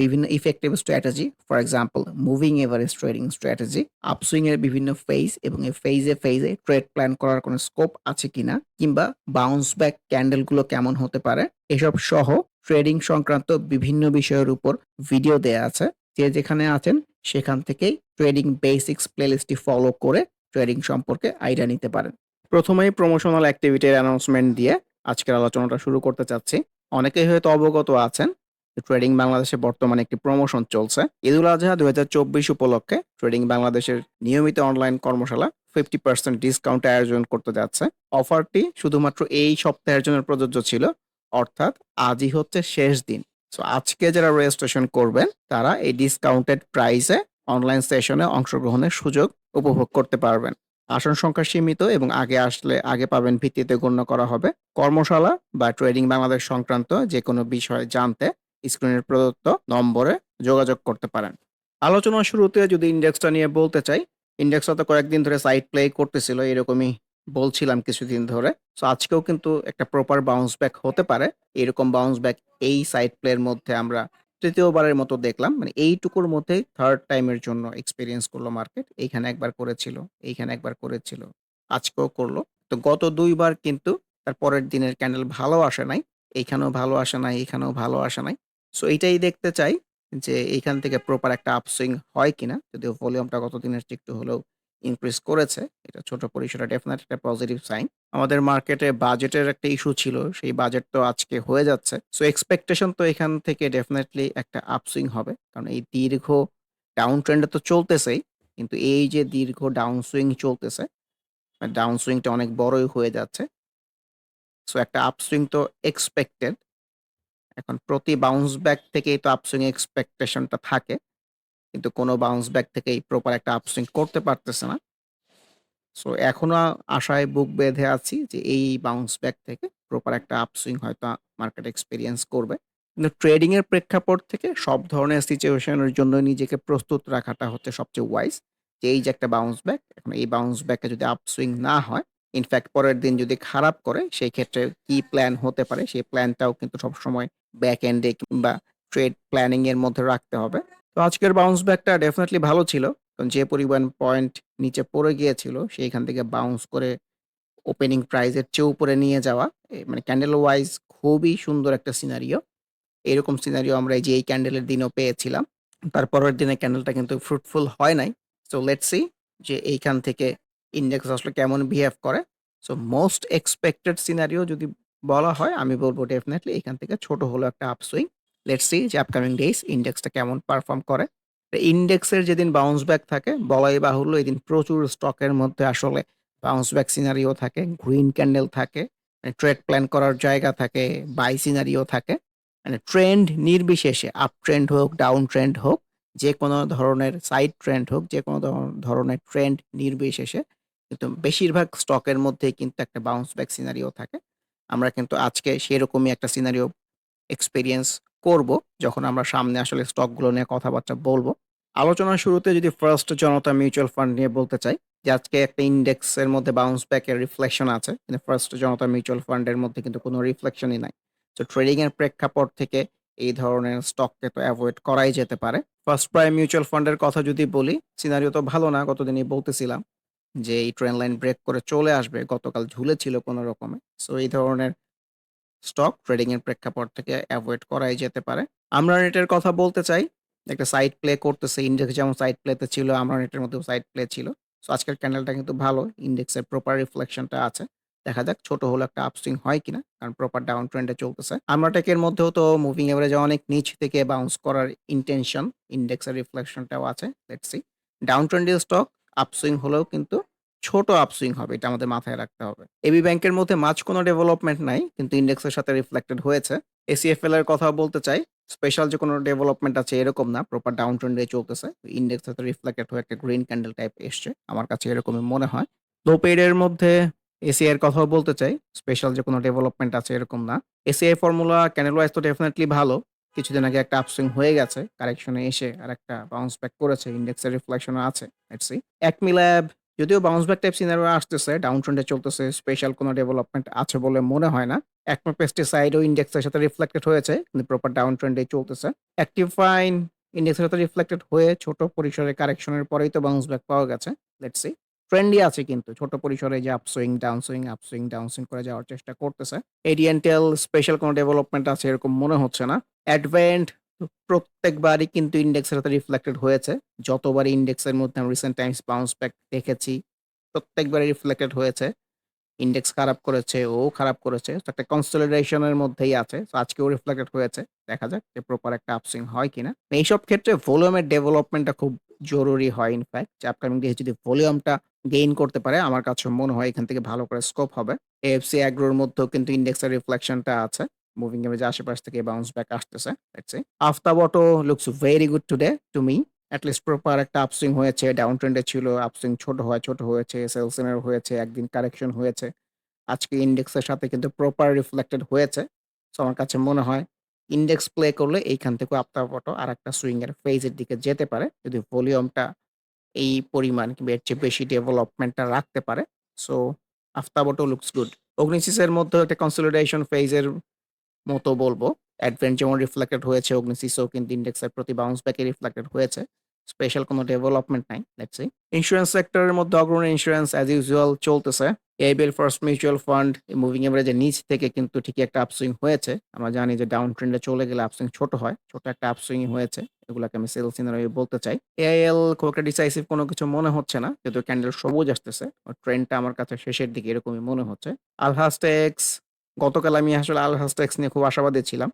বিভিন্ন effective strategy, for example moving average trading strategy, upswing এর বিভিন্ন ফেজ এবং এই ফেজে, ফেজে ট্রেড প্ল্যান করার কোনো স্কোপ আছে কিনা কিংবা বাউন্স ব্যাক ক্যান্ডেলগুলো কেমন হতে পারে, এসব সহ ট্রেডিং সংক্রান্ত বিভিন্ন বিষয়ের উপর ভিডিও দেয়া আছে। যে যেখানে আছেন সেখান থেকেই ট্রেডিং বেসিক্স প্লেলিস্টটি ফলো করে ট্রেডিং সম্পর্কে আইডিয়া নিতে পারেন। প্রথমেই প্রমোশনাল অ্যাক্টিভিটির অ্যানাউন্সমেন্ট দিয়ে আজকের আলোচনাটা শুরু করতে চাচ্ছি। অনেকেই হয়তো অবগত আছেন ট্রেডিং বাংলাদেশে বর্তমানে একটি প্রমোশন চলছে। ঈদুল আজহা ২০২৪ উপলক্ষে ট্রেডিং বাংলাদেশের নিয়মিত অনলাইন কর্মশালা 50% ডিসকাউন্টে আয়োজন করতে যাচ্ছে। অফারটি শুধুমাত্র এই সপ্তাহের জন্য প্রযোজ্য ছিল। অর্থাৎ আজই হচ্ছে শেষ দিন। সো আজকে যারা রেজিস্ট্রেশন করবেন, তারা এই ডিসকাউন্টেড প্রাইসে অনলাইন সেশনে অংশগ্রহণের সুযোগ উপভোগ করতে পারবেন। আসন সংখ্যা সীমিত এবং আগে আসলে আগে পাবেন ভিত্তিতে গণ্য করা হবে। কর্মশালা বা ট্রেডিং বাংলাদেশ সংক্রান্ত যেকোনো বিষয়ে জানতে স্ক্রিনের প্রদত্ত নম্বরে যোগাযোগ করতে পারেন। আলোচনার শুরুতে যদি ইন্ডেক্সটা নিয়ে বলতে চাই, ইন্ডেক্সটা তো কয়েকদিন ধরে সাইড প্লে করতেছিল এরকমই বলছিলাম কিছুদিন ধরে। সো আজকেও কিন্তু একটা প্রপার বাউন্স ব্যাক হতে পারে। এরকম বাউন্স ব্যাক এই সাইড প্লের মধ্যে আমরা তৃতীয়বারের মতো দেখলাম। মানে এইটুকুর মধ্যেই থার্ড টাইমের জন্য এক্সপেরিয়েন্স করল মার্কেট। এইখানে একবার করেছিল, এইখানে একবার করেছিল, আজকেও করল। তো গত দুইবার কিন্তু তার পরের দিনের ক্যান্ডেল ভালো আসে নাই। এইখানেও ভালো আসে নাই, এইখানেও ভালো আসে নাই। সো এইটাই দেখতে চাই যে এইখান থেকে প্রপার একটা আপসুইং হয় কিনা। যদিও ভলিউমটা গত দিনের একটু হলেও ইনক্রিজ করেছে। এটা ছোট পরিসরে ডেফিনেট একটা পজিটিভ সাইন। আমাদের মার্কেটে বাজেটের একটা ইস্যু ছিল। সেই বাজেট তো আজকে হয়ে যাচ্ছে। সো এক্সপেকটেশন তো এখান থেকে ডেফিনেটলি একটা আপসুইং হবে। কারণ এই দীর্ঘ ডাউন ট্রেন্ডে তো চলতেছেই। কিন্তু এই যে দীর্ঘ ডাউন সুইং চলতেছে, ডাউন সুইংটা অনেক বড়ই হয়ে যাচ্ছে। সো একটা আপসুইং তো এক্সপেক্টেড। এখন প্রতি বাউন্স ব্যাক থেকেই তো আপসুইং এক্সপেকটেশনটা থাকে। কিন্তু কোনো বাউন্স ব্যাক থেকেই প্রপার একটা আপসুইং করতে পারতেছে না। সো এখনও আশায় বুক বেঁধে আছি যে এই বাউন্স ব্যাক থেকে প্রপার একটা আপসুইং হয়তো মার্কেট এক্সপিরিয়েন্স করবে। কিন্তু ট্রেডিং এর প্রেক্ষাপট থেকে সব ধরনের সিচুয়েশন এর জন্য নিজেকে প্রস্তুত রাখাটা হচ্ছে সবচেয়ে ওয়াইজ। যে এই যে একটা বাউন্স ব্যাক, এখন এই বাউন্স ব্যাকে যদি আপসুইং না হয়, ইনফ্যাক্ট পরের দিন যদি খারাপ করে সেই ক্ষেত্রে কি প্ল্যান হতে পারে সেই প্ল্যানটাও কিন্তু সবসময় ব্যাক এন্ডে কিংবা ট্রেড প্ল্যানিং এর মধ্যে রাখতে হবে। তো আজকের বাউন্স ব্যাকটা ডেফিনিটলি ভালো ছিল। কারণ যে পরিমাণ পয়েন্ট নিচে পড়ে গিয়েছিল, সেইখান থেকে বাউন্স করে ওপেনিং প্রাইস এর চেয়ে উপরে নিয়ে যাওয়া মানে ক্যান্ডেল ওয়াইজ খুবই সুন্দর একটা সিনারিও। এরকম সিনারিও আমরা এই যে এই ক্যান্ডেলের দিনও পেয়েছিলাম। তারপরের দিনে ক্যান্ডেলটা কিন্তু ফ্রুটফুল হয় নাই। সো লেটস সি যে এইখান থেকে ইন্ডেক্স আসলে কেমন বিহেভ করে। সো মোস্ট এক্সপেক্টেড সিনারিও যদি বলা হয় আমি বলব ডেফিনিটলি এখান থেকে ছোট হলো একটা আপসুইং। লেটস সি যে আপকামিং ডেইজ ইন্ডেক্সটা কেমন পারফর্ম করে। ইন্ডেক্সের যেদিন বাউন্স ব্যাক থাকে বলাই বাহুল্য এদিন প্রচুর স্টকের মধ্যে আসলে বাউন্স ব্যাক সিনারিও থাকে, গ্রিন ক্যান্ডেল থাকে, মানে ট্রেড প্ল্যান করার জায়গা থাকে, বাই সিনারিও থাকে। মানে ট্রেন্ড নির্বিশেষে আপ ট্রেন্ড হোক, ডাউন ট্রেন্ড হোক, যে কোনো ধরনের সাইড ট্রেন্ড হোক, যে কোনো ধরনের ট্রেন্ড নির্বিশেষে কিন্তু বেশিরভাগ স্টকের মধ্যেই কিন্তু একটা বাউন্স ব্যাক সিনারিও থাকে। আমরা কিন্তু আজকে সেরকমই একটা সিনারিও এক্সপিরিয়েন্স করব যখন আমরা সামনে আসলে স্টকগুলো নিয়ে কথাবার্তা বলব আলোচনার শুরুতে যদি ফার্স্ট জনতা মিউচুয়াল ফান্ড নিয়ে বলতে চাই যে আজকে একটা ইন্ডেক্সের মধ্যে বাউন্স ব্যাক এর রিফ্লেকশন আছে। কিন্তু ফার্স্ট জনতা মিউচুয়াল ফান্ডের মধ্যে কিন্তু কোনো রিফ্লেকশনই নাই। তো ট্রেডিং এর প্রেক্ষাপট থেকে এই ধরনের স্টককে তো অ্যাভয়েড করাই যেতে পারে। ফার্স্ট প্রাইম মিউচুয়াল ফান্ডের কথা যদি বলি, সিনারিও তো ভালো না। গতদিনই বলতেছিলাম যে এই ট্রেন লাইন ব্রেক করে চলে আসবে। গতকাল ঝুলেছিল কোনো রকমে। সো এই ধরনের স্টক ট্রেডিং এর প্রেক্ষাপট থেকে এভয়েড করাই যেতে পারে। আমরা নেটের কথা বলতে চাই। একটা সাইড প্লে করতেছে। ইন্ডেক্স যেমন সাইড প্লেতে ছিল, আমরা নেটের মধ্যেও সাইড প্লে ছিল। সো আজকের ক্যান্ডেলটা কিন্তু ভালো। ইন্ডেক্সের প্রপার রিফ্লেকশনটা আছে। দেখা যাক ছোট হলেও একটা আপসুইং হয় কিনা। কারণ প্রপার ডাউন ট্রেন্ড চলতেছে। আমরা টেকের মধ্যেও তো মুভিং এভারেজে অনেক নিচ থেকে বাউন্স করার ইনটেনশন ইন্ডেক্সের রিফ্লেকশনটাও আছে। লেটস। ডাউন ট্রেন্ডের স্টক আপসুইং হলেও কিন্তু ছোট আপসুইং হবে। এটা আমাদের মাথায় রাখতে হবে। এবি ব্যাংকের মধ্যে মাঝ কোনো ডেভেলপমেন্ট নাই। কিন্তু ইন্ডেক্সের সাথে রিফ্লেক্টেড হয়েছে। এসিএফএল এর কথাও বলতে চাই। স্পেশাল যে কোনো ডেভেলপমেন্ট আছে এরকম না। প্রপার ডাউন ট্রেন্ড চলতেছে। ইন্ডেক্স সাথে রিফ্লেক্টেড হয়ে একটা গ্রিন ক্যান্ডেল টাইপ এসছে। আমার কাছে এরকমই মনে হয়। লো পেইড এর মধ্যে এসিআই এর কথাও বলতে চাই। স্পেশাল যে কোনো ডেভেলপমেন্ট আছে এরকম না। এসিআই ফর্মুলা ক্যান্ডেল ওয়াইজ তো ডেফিনেটলি ভালো। কিছুদিন আগে একটা আপসুইং হয়ে গেছে। কারেকশন এসে আরেকটা বাউন্স ব্যাক করেছে। ইন্ডেক্সের রিফ্লেকশন আছে। Let's see. অ্যাকমি ল্যাব যদিও বাউন্স ব্যাক টাইপ সিনারিও আসতেছে, ডাউন ট্রেন্ডে চলতেছে। স্পেশাল কোনো ডেভেলপমেন্ট আছে বলে মনে হয় না। অ্যাকমা পেস্টিসাইড ও ইন্ডেক্সের সাথে রিফ্লেক্টেড হয়েছে। কিন্তু প্রপার ডাউন ট্রেন্ডে চলতেছে। অ্যাক্টিভ ফাইন ইন্ডেক্সের সাথে রিফ্লেক্টেড হয়ে ছোট পরিসরে কারেকশনের পরেই তো বাউন্স ব্যাক পাওয়া গেছে। লেটস ট্রেন্ডই আছে কিন্তু ছোট পরিসরে যে আপসুইং, ডাউনসুইং, আপসুইং, ডাউনসুইং করে যাওয়ার চেষ্টা করতেছে। এডিয়েন্টেল স্পেশাল কোনো ডেভেলপমেন্ট আছে এরকম মনে হচ্ছে না। অ্যাডভেন্ট প্রত্যেকবারই কিন্তু ইন্ডেক্সের সাথে রিফ্লেক্টেড হয়েছে। যতবারই ইন্ডেক্সের মধ্যে আমি রিসেন্ট টাইমস বাউন্স ব্যাক দেখেছি, প্রত্যেকবারই রিফ্লেক্টেড হয়েছে। ইন্ডেক্স খারাপ করেছে, ও খারাপ করেছে। তো একটা কনসলিডেশন এর মধ্যেই আছে। সো আজকেও রিফ্লেক্টেড হয়েছে। দেখা যাক যে প্রপার একটা আপসিং হয় কিনা। এইসব ক্ষেত্রে ভলিউমের ডেভেলপমেন্টটা খুব জরুরি হয় ইনফ্যাক্ট। যে আপকামিং ডেজ যদি ভলিউমটা গেইন করতে পারে আমার কাছে মনে হয় এখান থেকে ভালো করে স্কোপ হবে। এএফসি অ্যাগ্রোর মধ্যেও কিন্তু ইন্ডেক্সের রিফ্লেকশনটা আছে। মুভিং এভারেজ আশেপাশ থেকে বাউন্স ব্যাক আসতেছে। Let's see. Aftab Auto looks very good today to me. At least proper একটা আপসুইং হয়েছে। ডাউন ট্রেন্ডে ছিল। আপসুইং ছোট হয়, ছোট হয়েছে। সেলসিনের হয়েছে। একদিন কারেকশন হয়েছে। আজকে ইন্ডেক্সের সাথে কিন্তু প্রপার রিফ্লেক্টেড হয়েছে। সো আমার কাছে মনে হয় ইন্ডেক্স প্লে করলে এইখান থেকেও আফতাব অটো আরেকটা সুইং এর ফেজের দিকে যেতে পারে। যদি ভলিউমটা এই পরিমাণ কিংবা এর চেয়ে বেশি ডেভেলপমেন্টটা রাখতে পারে। So Aftab auto looks good. অগ্নিসিস মধ্যে একটা কনসলিডেশন ফেজের মতো বলব অ্যাডভেন্ট যেমন রিফ্লেক্টেড হয়েছে, অগ্নিসিসও কিন্তু ইন্ডেক্সের প্রতি বাউন্স ব্যাক রিফ্লেক্টেড হয়েছে। স্পেশাল কোনো ডেভেলপমেন্ট নাই। Let's see. ইন্সুরেন্স সেক্টরের মধ্যে অগ্রণী ইন্স্যুরেন্স অ্যাজ ইউজুয়াল চলতেছে। ABL first mutual fund moving এভারেজের নিচ থেকে কিন্তু ঠিকই একটা আপসুইং হয়েছে। আমরা জানি যে ডাউন ট্রেন্ডে চলে গেলে আপসুইং ছোট হয়। ছোট একটা আপসুইং হয়েছে। এগুলাকে আমি সেল সিনারিও বলতে চাই। এআইএল খুব একটা ডিসাইসিভ কোনো কিছু মনে হচ্ছে না। যেহেতু ক্যান্ডেল সবুজ আসতেছে। ট্রেন্ডটা আমার কাছে শেষের দিকে এরকমই মনে হচ্ছে। আলহাসটেক্স গতকাল আমি আসলে আলহাসটেক্স নিয়ে খুব আশাবাদী ছিলাম।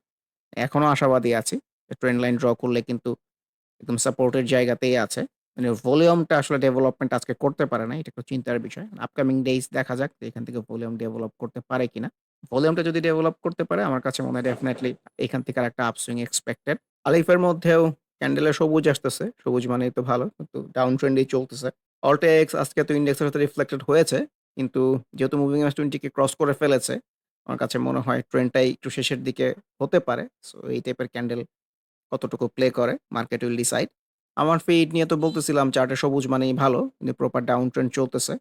এখনও আশাবাদী আছি। ট্রেন্ড লাইন ড্র করলে কিন্তু একদম সাপোর্টের জায়গাতেই আছে। মানে ভলিউমটা আসলে ডেভেলপমেন্ট আজকে করতে পারে না এটা একটু চিন্তার বিষয়। আপকামিং ডেইজ দেখা যাক এখান থেকে ভলিউম ডেভেলপ করতে পারে কিনা। ভলিউমটা যদি ডেভেলপ করতে পারে আমার কাছে মনে হয় ডেফিনিটলি এখান থেকে আরেকটা আপসুইং এক্সপেক্টেড। আলিফের মধ্যেও ক্যান্ডেলে সবুজ আসতেছে। সবুজ মানেই তো ভালো। কিন্তু ডাউন ট্রেন্ডেই চলতেছে। অল্টেক্স আজকে তো ইন্ডেক্সের সাথে রিফ্লেক্টেড হয়েছে। কিন্তু যেহেতু মুভিং এভারেজ 20 কে ক্রস করে ফেলেছে, আমার কাছে মনে হয় ট্রেন্ডটাই একটু শেষের দিকে হতে পারে। সো এই টাইপের ক্যান্ডেল কতটুকু প্লে করে মার্কেট উইল ডিসাইড। আমার ফিড নিয়ে তো বলতেছিলাম চার্টে সবুজ মানেই ভালো। কিন্তু প্রপার ডাউন ট্রেন্ড চলতেছে।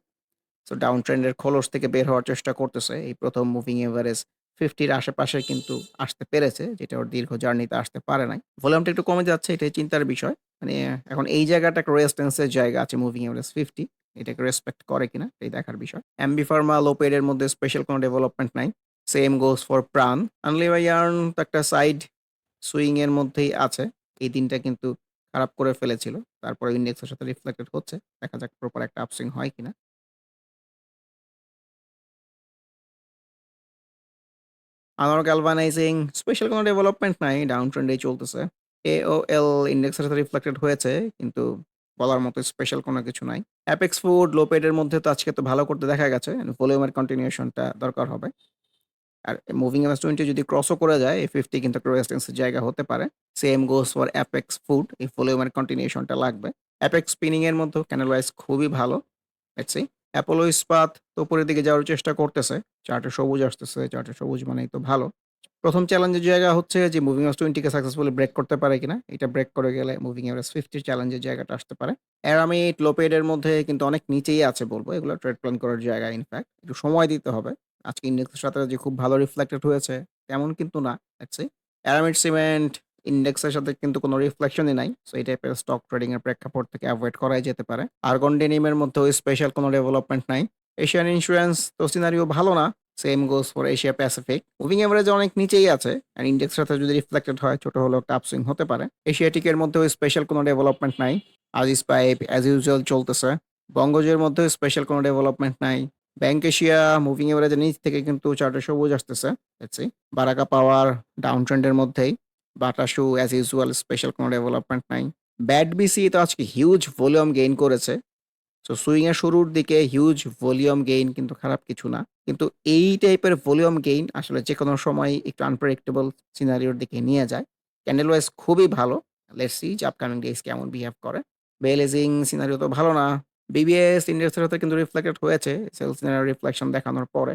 সো ডাউন ট্রেন্ড এর খোলস থেকে বের হওয়ার চেষ্টা করতেছে। এই প্রথম মুভিং এভারেজ ফিফটির আশেপাশে কিন্তু আসতে পেরেছে। যেটা ওর দীর্ঘ জার্নিতে আসতে পারে নাই। ভলিউমটা একটু কমে যাচ্ছে, এটাই চিন্তার বিষয়। মানে এখন এই জায়গাটা একটা রেজিস্ট্যান্স এর জায়গা আছে মুভিং এভারেজ 50 এটাকে রেসপেক্ট করে কিনা এই দেখার বিষয়। এমবি ফার্মা লো পেইড এর মধ্যে স্পেশাল কোনো ডেভেলপমেন্ট নাই। সেম গোস ফর প্রাণ। আনলিভার ইয়ার্ন তো একটা সাইড সুইং এর মধ্যেই আছে। এই দিনটা কিন্তু খারাপ করে ফেলেছিল। তারপরে ইন্ডেক্সের সাথে রিফ্লেক্টেড হচ্ছে। দেখা যাক প্রপার একটা আপসুইং হয় কিনা। আনোয়ার গ্যালভানাইজিং স্পেশাল কোনো ডেভেলপমেন্ট নাই। ডাউন ট্রেন্ড এই চলতেছে। এওএল ইন্ডেক্সের সাথে রিফ্লেক্টেড হয়েছে। কিন্তু বলার মতো স্পেশাল কোনো কিছু নাই। অ্যাপেক্স ফুড লো পেইড এর মধ্যে তো আজকে তো ভালো করতে দেখা গেছে। ভলিউমের কন্টিনিউশনটা দরকার হবে। আর মুভিং এভারেজ 20 যদি ক্রসও করে যায়, এই 50 কিন্তু একটা রেজিস্ট্যান্স জায়গা হতে পারে। Same goes for Apex food এই ভলিউমের কন্টিনিউশনটা লাগবে। অ্যাপেক্স স্পিনিং এর মধ্যেও ক্যান্ডেল ওয়াইজ খুবই ভালো। Let's see. অ্যাপোলো ইস্পাত তো উপরের দিকে যাওয়ার চেষ্টা করতেছে। চার্টে সবুজ আসতেছে। চার্টে সবুজ মানেই তো ভালো। প্রথম চ্যালেঞ্জের জায়গা হচ্ছে যে মুভিং এভারেজ টোয়েন্টিকে সাকসেসফুলি ব্রেক করতে পারে কিনা। এটা ব্রেক করে গেলে মুভিং এভারেজ 50 চ্যালেঞ্জের জায়গাটা আসতে পারে। অ্যারামিড লো পেইড এর মধ্যে কিন্তু অনেক নিচেই আছে বলব, এগুলো ট্রেড প্ল্যান করার জায়গা ইনফ্যাক্ট। একটু সময় দিতে হবে। আজকে ইন্ডেক্সের সাথে যে খুব ভালো রিফ্লেক্টেড হয়েছে, তেমন কিন্তু না। সি। অ্যারামিড সিমেন্ট ইন্ডেক্সের সাথে কিন্তু কোনো রিফ্লেকশনই নাই। সো এই টাইপের স্টক ট্রেডিং এর প্রেক্ষাপট থেকে এভয়েড করাই যেতে পারে। আর্গন ডেনিম এর মধ্যেও স্পেশাল কোনো ডেভেলপমেন্ট নাই। এশিয়ান ইন্সুরেন্স তো সিনারিও ভালো না। Same goes for Asia Pacific moving average অনেক নিচেই আছে আর ইন্ডেক্সের সাথে যদি রিফ্লেক্টেড হয়, ছোট হলেও একটা আপসুইং হতে পারে এশিয়াটিকের মধ্যেও স্পেশাল কোনো ডেভেলপমেন্ট নাই আজিস পাইপ অ্যাজ ইউজুয়াল চলতেছে বঙ্গজের মধ্যেও স্পেশাল কোনো ডেভেলপমেন্ট নাই ব্যাংক এশিয়া মুভিং এভারেজের নিচ থেকে কিন্তু চারটে সবুজ আসতেছে। বারাকা পাওয়ার ডাউন ট্রেন্ডের মধ্যেই। Bata shoe as usual special কোনো ডেভেলপমেন্ট নাই। ব্যাট বিসি তো আজকে হিউজ ভলিউম গেইন করেছে। সো সুইং এর শুরুর দিকে হিউজ ভলিউম গেইন কিন্তু খারাপ কিছু না। কিন্তু এই টাইপের ভলিউম গেইন আসলে যে কোনো সময় একটু আনপ্রেডিক্টেবল সিনারিওর দিকে নিয়ে যায়। ক্যান্ডেল ওয়াইজ খুবই ভালো। লেটস যে আপকামিং ডেজ কেমন বিহেভ করে। বেলেজিং সিনারিও তো ভালো না। বিবিএস ইন্ডেক্সের সাথে কিন্তু রিফ্লেক্টেড হয়েছে সেলস রিফ্লেকশন দেখানোর পরে।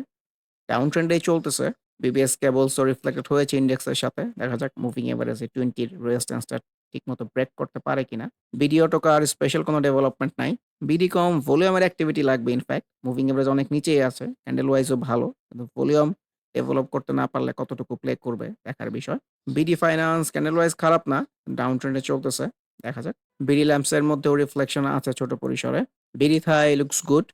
ডাউন ট্রেন্ডেই চলতেছে বিবিএস কেবলসও রিফ্লেক্টেড হয়েছে ইন্ডেক্সের সাথে। দেখা যাক মুভিং এভারেজে টোয়েন্টির রেজিস্ট্যান্সটা ঠিকমতো ব্রেক করতে পারে কিনা। ভিডিও টোকার স্পেশাল কোনো ডেভেলপমেন্ট নাই। বিডি কম ভলিউমের অ্যাক্টিভিটি লাগবে ইনফ্যাক্ট মুভিং এভারেজ অনেক নিচেই আছে হ্যান্ডেল ওয়াইজও ভালো, কিন্তু ভলিউম ডেভেলপ করতে না পারলে কতটুকু প্লে করবে, দেখার বিষয়। বিডি ফাইন্যান্স ক্যান্ডেল ওয়াইজ খারাপ না ডাউন ট্রেন্ডে চলতেছে। দেখা যাক। বিডি ল্যাম্পসের মধ্যেও রিফ্লেকশন আছে ছোট পরিসরে। বিডি থাই লুকস গুড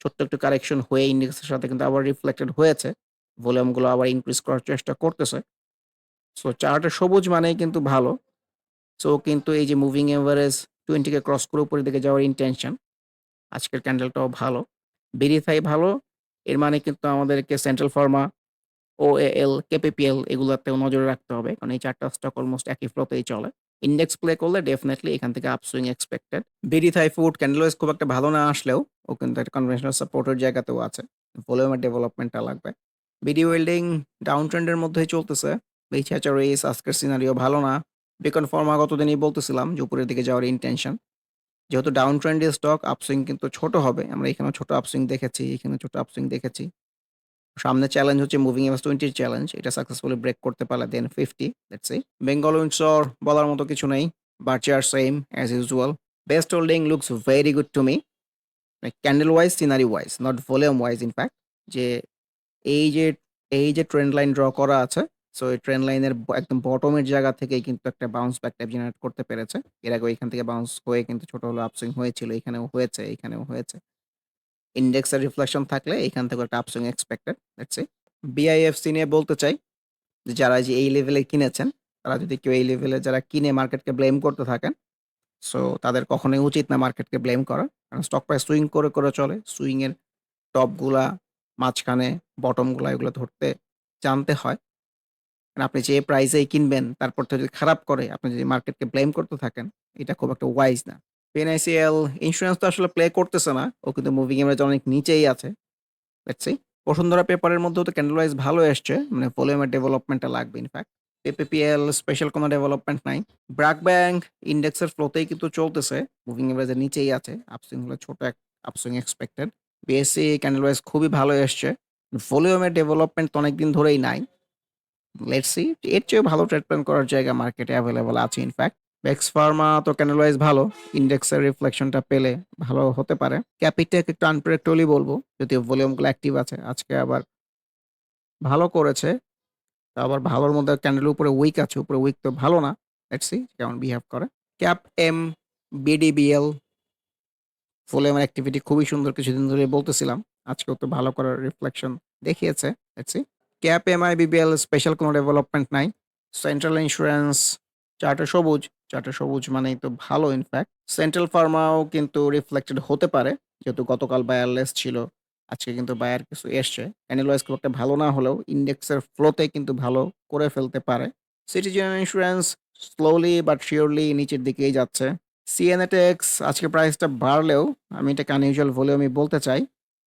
ছোট্ট একটু কারেকশন হয়ে ইন্ডেক্সের সাথে কিন্তু আবার রিফ্লেক্টেড হয়েছে। ভলিউমগুলো আবার ইনক্রিজ করার চেষ্টা করতেছে। সো চার্টে সবুজ মানেই কিন্তু ভালো। সো কিন্তু এই যে মুভিং এভারেজ টোয়েন্টিকে ক্রস করে উপরের দিকে যাওয়ার ইন্টেনশন আজকের ক্যান্ডেলটাও ভালো। বেরিথাই ভালো, এর মানে কিন্তু আমাদেরকে সেন্ট্রাল ফার্মা ও এল কেপিপিএল এগুলোতেও নজরে রাখতে হবে। কারণ এই চারটা স্টক অলমোস্ট একই ফ্লোতেই চলে। ইন্ডেক্স প্লে করলে ডেফিনেটলি এখান থেকে আপসুইং এক্সপেক্টেড বেরি থাই ফুড ক্যান্ডেল খুব একটা ভালো না আসলেও, ও কিন্তু একটা কনভেনশনাল সাপোর্টের জায়গাতেও আছে। ভলিউমের ডেভেলপমেন্টটা লাগবে। বিডি ওয়েল্ডিং ডাউন ট্রেন্ডের মধ্যেই চলতেছে। বেচাচারিস আজকের সিনারিও ভালো না। বিকন ফর্মা গতদিনই বলতেছিলাম যে উপরের দিকে যাওয়ার ইন্টেনশন যেহেতু ডাউন ট্রেন্ডের স্টক আপসুইং কিন্তু ছোট হবে। আমরা এখানে ছোট আপসুইং দেখেছি এখানে ছোট আপসুইং দেখেছি। সামনে চ্যালেঞ্জ হচ্ছে মুভিং এভাস টোয়েন্টির চ্যালেঞ্জ এটা সাকসেসফুলি ব্রেক করতে পারলে then fifty let's see Bengal Windsor বলার মতো কিছু নেই বার্চার same as usual best holding looks very good to me candle wise scenario wise not volume wise in fact যে এই যে এই যে ট্রেন্ড লাইন ড্র করা আছে সো এই ট্রেন্ড লাইনের একদম বটমের জায়গা থেকেই কিন্তু একটা বাউন্স ব্যাক টাইপ জেনারেট করতে পেরেছে। এর আগে এখান থেকে বাউন্স হয়ে কিন্তু ছোট হলো আপসুইং হয়েছিল, এখানেও হয়েছে এখানেও হয়েছে। ইন্ডেক্সের রিফ্লেকশন থাকলে এখান থেকে একটা আপসুইং এক্সপেক্টেড লেটস বিআইএফসি নিয়ে বলতে চাই যে যারা যে এই লেভেলে কিনেছেন, তারা যদি কেউ এই লেভেলে যারা কিনে মার্কেটকে ব্লেম করতে থাকেন সো তাদের কখনোই উচিত না মার্কেটকে ব্লেম করা। কারণ স্টক প্রাইস সুইং করে করে চলে। সুইংয়ের টপগুলা মাঝখানে বটমগুলা এগুলো ধরতে জানতে হয়। আপনি যে প্রাইসেই কিনবেন, তারপর যদি খারাপ করে, আপনি যদি মার্কেটকে ব্লেম করতে থাকেন, এটা খুব একটা ওয়াইজ না। পিএনআইসিএল ইন্স্যুরেন্স তো আসলে প্লে করতেছে না। ও কিন্তু মুভিং এভারেজ অনেক নিচেই আছে। দেখছি বসুন্ধরা পেপারের মধ্যেও তো ক্যান্ডেল ওয়াইজ ভালো এসছে। মানে ভলিউমের ডেভেলপমেন্টটা লাগবে ইনফ্যাক্ট পিপিপিএল স্পেশাল কোনো ডেভেলপমেন্ট নাই। ব্র্যাক ব্যাংক ইন্ডেক্সের ফ্লোতেই কিন্তু চলতেছে। মুভিং এভারেজের নিচেই আছে। আপসুইং হলে ছোট এক upswing expected BSC candle wise খুবই ভালো এসছে। ভলিউমের ডেভেলপমেন্ট তো অনেকদিন ধরেই নাই। লেটস এর চেয়েও ভালো ট্রেড প্ল্যান করার জায়গা মার্কেটে অ্যাভেলেবল আছে ইনফ্যাক্ট বেক্স ফার্মা তো ক্যান্ডেল ওয়াইজ ভালো ইন্ডেক্সের রিফ্লেকশনটা পেলে ভালো হতে পারে। ক্যাপিটেক একটু আনপ্রেডিক্টেবলি বলব, যদিও ভলিউমগুলো অ্যাক্টিভ আছে, আজকে আবার ভালো করেছে আবার ভালোর মধ্যে ক্যান্ডেল উপরে উইক আছে, উপরে উইক তো ভালো না। সি কেমন বিহেভ করে। ক্যাপ এম বিডিবিএল ভলিউমের অ্যাক্টিভিটি খুবই সুন্দর কিছুদিন ধরে বলতেছিলাম, আজকেও তো ভালো করার রিফ্লেকশন দেখিয়েছে। C cap M I BBL special কোনো ডেভেলপমেন্ট নাই সেন্ট্রাল ইন্স্যুরেন্স চারটে সবুজ চারটে সবুজ মানেই তো ভালো ইনফ্যাক্ট সেন্ট্রাল ফার্মাও কিন্তু রিফ্লেক্টেড হতে পারে, যেহেতু গতকাল বায়ারলেস ছিল, আজকে কিন্তু বায়ার কিছু এসছে। অ্যানিলয়েস খুব একটা ভালো না হলেও ইন্ডেক্সের ফ্লোতে কিন্তু ভালো করে ফেলতে পারে। Citizen insurance slowly but surely নিচের দিকেই যাচ্ছে। সিএনএটেক্স আজকে প্রাইসটা বাড়লেও, আমি এটাকে আনইউজুয়াল আমি বলতে চাই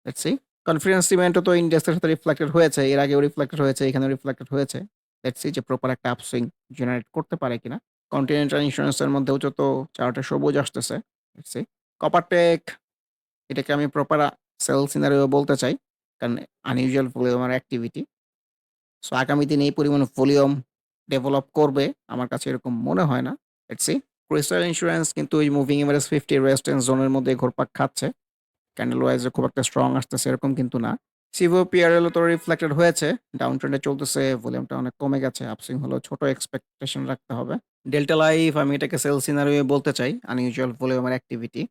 দেখছি কনফিডেন্স সিমেন্টও তো ইন্ডেক্সের সাথে রিফ্লেক্টেড হয়েছে, এর আগেও রিফ্লেক্টেড হয়েছে, এখানেও রিফ্লেক্টেড হয়েছে। দেখছি যে প্রপার একটা আপসুইং জেনারেট করতে পারে কিনা। কন্টিনেন্টাল ইন্স্যুরেন্সের মধ্যেও যত চারটা সবুজ আসতেছে কপারটেক এটাকে আমি প্রপার সেল সিনারিও বলতে চাই, কারণ আনইউজুয়াল ভলিউমার অ্যাক্টিভিটি সো আগামী দিনে এই পরিমাণ ভলিউম ডেভেলপ করবে, আমার কাছে এরকম মনে হয় না। দেখছি ক্রিস্টাল ইন্স্যুরেন্স কিন্তু ওই মুভিং এভারেজ ফিফটি রেস্টেন্স জোনের মধ্যে ঘোরপাক খাচ্ছে। ক্যান্ডেল ওয়াইজ খুব একটা স্ট্রং আসতেছে এরকম কিন্তু না। সিভো তো রিফ্লেক্টেড হয়েছে ডাউন ট্রেন্ডে চলতেছে ভলিউমটা অনেক কমে গেছে আপসুইং হলো, ছোট এক্সপেকটেশন রাখতে হবে ডেল্টা লাইফ আমি এটাকে সেল সিনারিও বলতে চাই আনইউজুয়াল ভলিউমের অ্যাক্টিভিটি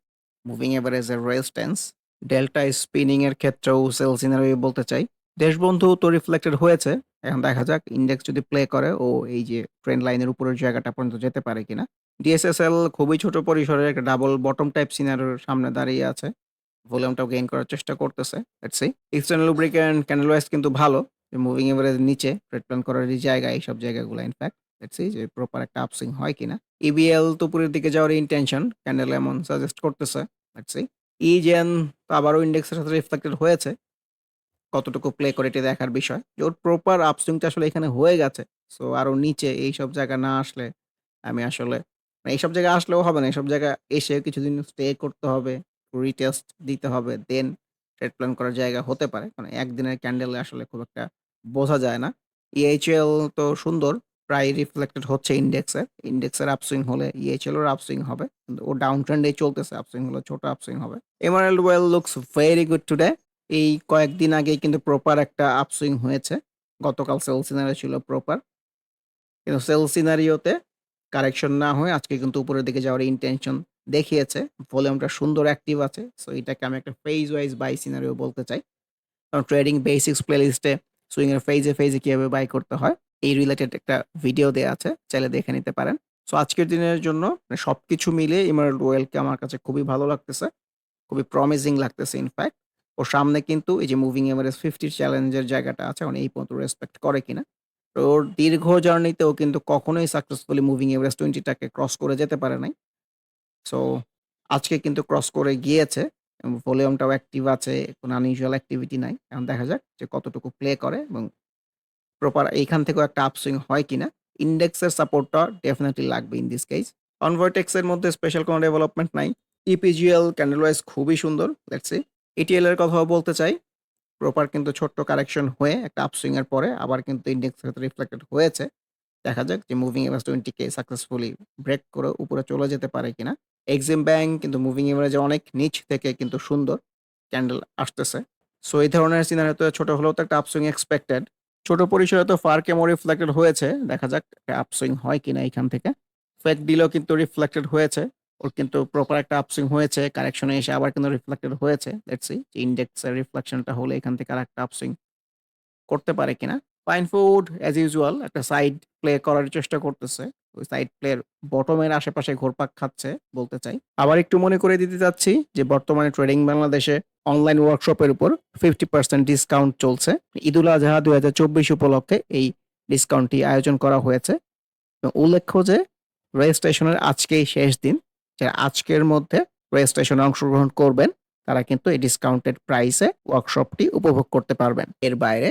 মুভিং এভারেজ এর রেজিস্ট্যান্স ডেল্টা স্পিনিং এর ক্ষেত্রেও সেল সিনারিও বলতে চাই দেশবন্ধু তো রিফ্লেক্টেড হয়েছে। এখন দেখা যাক ইন্ডেক্স যদি প্লে করে, ও এই যে ট্রেন্ড লাইনের উপরের জায়গাটা পর্যন্ত যেতে পারে কিনা। ডিএসএসএল খুবই ছোট পরিসরের একটা ডাবল বটম টাইপ সিনারিওর সামনে দাঁড়িয়ে আছে। ভলিউমটাও গেইন করার চেষ্টা করতেছে। Let's see. External lubricant candle wise কিন্তু ভালো। মুভিং এভারেজ নিচে ট্রেড প্ল্যান করার এই জায়গা এইসব জায়গাগুলো ইনফ্যাক্ট লেটস সি যে প্রপার একটা আপসুইং হয় কিনা। ইবিএল তো উপরের দিকে যাওয়ার ইনটেনশন ক্যান্ডেল এমন সাজেস্ট করতেছে। Let's see. ইজেন তো আবারও ইন্ডেক্সের সাথে রিফ্লেক্টেড হয়েছে। কতটুকু প্লে করে এটি দেখার বিষয়। যে ওর প্রপার আপসুইংটা আসলে এখানে হয়ে গেছে। সো আরও নিচে এইসব জায়গা না আসলে আমি আসলে মানে এইসব জায়গায় আসলেও হবে না। এইসব জায়গায় এসে কিছুদিন স্টে করতে হবে, রিটেস্ট দিতে হবে। দেন ট্রেড প্ল্যান করার জায়গা হতে পারে। কারণ একদিনের ক্যান্ডেলে আসলে খুব একটা বোঝা যায় না। ইএইচএল তো সুন্দর। প্রায় রিফ্লেক্টেড হচ্ছে ইন্ডেক্সে। ইন্ডেক্সের আপসুইং হলে ইএইচএল এর আপসুইং হবে। কিন্তু ও ডাউন ট্রেন্ডেই চলতেছে। আপসুইং হলে ছোট আপসুইং হবে। Emerald oil looks very good today. এই কয়েকদিন আগেই কিন্তু প্রপার একটা আপসুইং হয়েছে। গতকাল সেল সিনারিও ছিল প্রপার। কিন্তু সেল সিনারিওতে কারেকশন না হয়ে আজকে কিন্তু উপরের দিকে যাওয়ার ইনটেনশন দেখিয়েছে। ভলিউমটা সুন্দর অ্যাক্টিভ আছে। সো এটাকে আমি একটা ফেজ ওয়াইজ বাই সিনারিও বলতে চাই। কারণ ট্রেডিং বেসিক্স প্লেলিস্টে সুইং এর ফেজে, ফেজে কীভাবে বাই করতে হয় এই রিলেটেড একটা ভিডিও দেওয়া আছে। চাইলে দেখে নিতে পারেন। সো আজকের দিনের জন্য মানে সবকিছু মিলিয়ে এমারাল্ড ওয়েলকে আমার কাছে খুবই ভালো লাগতেছে। খুবই প্রমিজিং লাগতেছে ইনফ্যাক্ট। ওর সামনে কিন্তু এই যে মুভিং এভারেজ 50 চ্যালেঞ্জের জায়গাটা আছে এখন এই পর্যন্ত রেসপেক্ট করে কিনা। তো ওর দীর্ঘ জার্নিতে ও কিন্তু কখনোই সাকসেসফুলি মুভিং এভারেজ 20 টাকে ক্রস করে যেতে পারে নাই। সো আজকে কিন্তু ক্রস করে গিয়েছে। ভলিউমটাও অ্যাক্টিভ আছে। কোনো আনইউজুয়াল অ্যাক্টিভিটি নাই। এখন দেখা যাক যে কতটুকু প্লে করে, এবং প্রপার এইখান থেকেও একটা আপসুইং হয় কিনা। ইন্ডেক্সের সাপোর্টটা ডেফিনেটলি লাগবে ইন দিস কেস। কনভার্টেক্স এর মধ্যে স্পেশাল কোনো ডেভেলপমেন্ট নাই। ইপিজিএল ক্যান্ডেল ওয়াইজ খুবই সুন্দর। Let's see. ইটিএল এর কথাও বলতে চাই। প্রপার কিন্তু ছোট্ট কারেকশন হয়ে, একটা আপসুইং এর পরে আবার কিন্তু ইন্ডেক্সের সাথে রিফ্লেক্টেড হয়েছে। দেখা যাক যে মুভিং এভারেজ 20 কে সাকসেসফুলি ব্রেক করে উপরে চলে যেতে পারে কিনা। এক্সিম ব্যাংক কিন্তু মুভিং এভারেজে অনেক নিচ থেকে কিন্তু সুন্দর ক্যান্ডেল আসতেছে। সো এই ধরনের সিনারিওতে ছোট হলেও তো একটা আপসুইং এক্সপেক্টেড। ছোট পরিসরে তো ফারকেমো রিফ্লেক্টেড হয়েছে। দেখা যাক একটা আপসুইং হয় কিনা এখান থেকে। ফেক ডিলও কিন্তু রিফ্লেক্টেড হয়েছে। ওর কিন্তু প্রপার একটা আপসুইং হয়েছে। কারেকশনে এসে আবার কিন্তু রিফ্লেক্টেড হয়েছে। লেটস ইন্ডেক্সের রিফ্লেকশনটা হলে এখান থেকে আর একটা আপসুইং করতে পারে কিনা। পাইন ফুড অ্যাজ ইউজুয়াল একটা সাইড প্লে করার চেষ্টা করতেছে। ওই সাইড প্লের বটমের আশেপাশে ঘোরপাক খাচ্ছে বলতে চাই। আবার একটু মনে করে দিতে চাচ্ছি যে, বর্তমানে ট্রেডিং বাংলাদেশে অনলাইন ওয়ার্কশপের উপর 50% ডিসকাউন্ট চলছে। ঈদুল আজহা ২০২৪ উপলক্ষে এই ডিসকাউন্টটি আয়োজন করা হয়েছে। উল্লেখ্য যে রেজিস্ট্রেশনের আজকেই শেষ দিন। যারা আজকের মধ্যে রেজিস্ট্রেশনে অংশগ্রহণ করবেন, তারা কিন্তু এই ডিসকাউন্টেড প্রাইসে ওয়ার্কশপটি উপভোগ করতে পারবেন। এর বাইরে